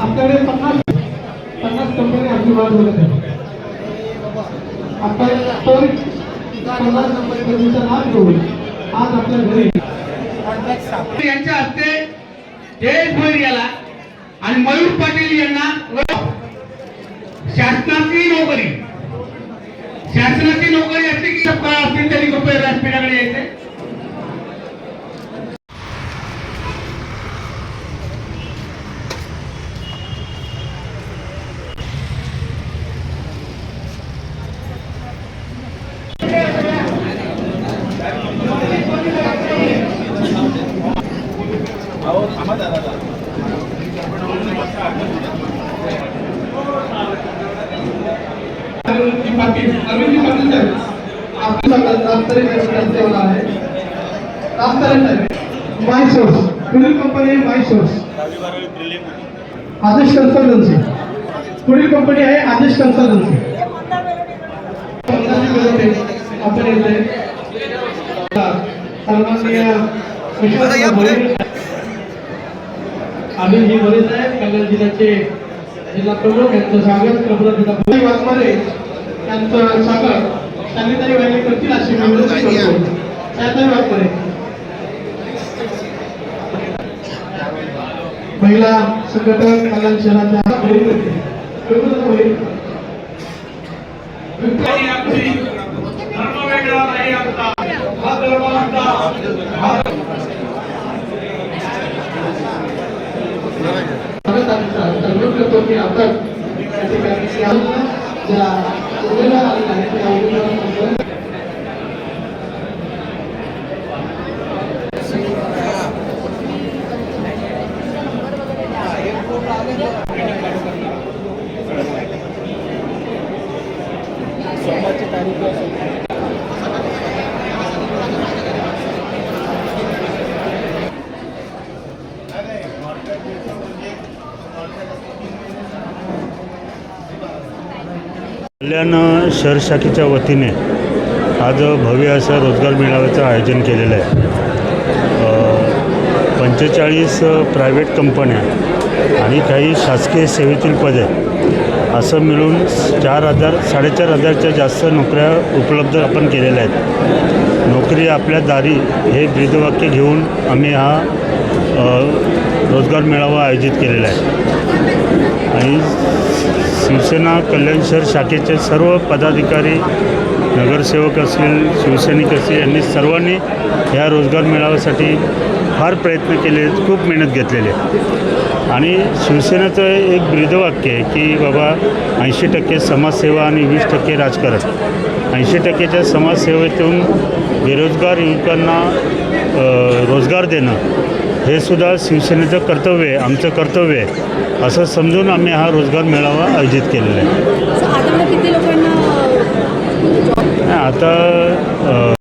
आपल्याकडे पन्नास पन्नास कंपनी आपली वाट बघत आहे आपण त्वरित पन्नास कंपनीचा लाभ घेऊन आज आपल्या घरी. यांच्या हस्ते जयेश भोईर याला. आणि मयूर पाटील यांना शासनाची नोकरी. शासनाची पाटील अरविंदजी पाटील साहेब. आपल्या सगळ्यात रामतरे व्यवस्था सेवा आहे. रामतरे साहेब माय सोर्स पुढील कंपनी आहे माय सोर्स आदेश कन्सल्टन्सी पुढील कंपनी आहे आदेश कन्सल्टन्सी आपण येते सन्माननीय अनिलजी भोरे साहेब कल्याण जिल्ह्याचे जिल्हा प्रमुख यांचं स्वागत प्रबोधन वाघमारे यांचं स्वागत. त्यांनी तरी व्हायला करतील अशी विनंती करतो महिला संघटक कल्याण शहराच्या धर्म वेगळा नाही आमचा. हा धर्म आमचा. करतो की आपण. या ठिकाणी कल्याण शहर शाखेच्या वतीने आज भव्य असं रोजगार मेळाव्याचं आयोजन केलेलं आहे. पंचेचाळीस प्रायव्हेट कंपन्या आणि काही शासकीय सेवेतील पदे असं मिळून चार हजार साडेचार हजारच्या जास्त नोकऱ्या उपलब्ध आपण केलेल्या आहेत. नोकरी आपल्या दारी हे ब्रीदवाक्य घेऊन आम्ही हा रोजगार मेळावा आयोजित केलेला आहे. आणि शिवसेना कल्याण शहर शाखेचे सर्व पदाधिकारी नगरसेवक असतील शिवसैनिक असतील यांनी सर्वांनी ह्या रोजगार मेळाव्यासाठी फार प्रयत्न केले खूप मेहनत घेतलेली आहे. आणि शिवसेनेचं एक ब्रीदवाक्य आहे की बाबा ऐंशी टक्के समाजसेवा आणि वीस टक्के राजकारण. ऐंशी टक्केच्या समाजसेवेतून बेरोजगार युवकांना रोजगार देणं हे सुद्धा शिवसेनेचं कर्तव्य आहे आमचं कर्तव्य आहे. असं समजून आम्ही हा रोजगार मेळावा आयोजित केलेला आहे. आता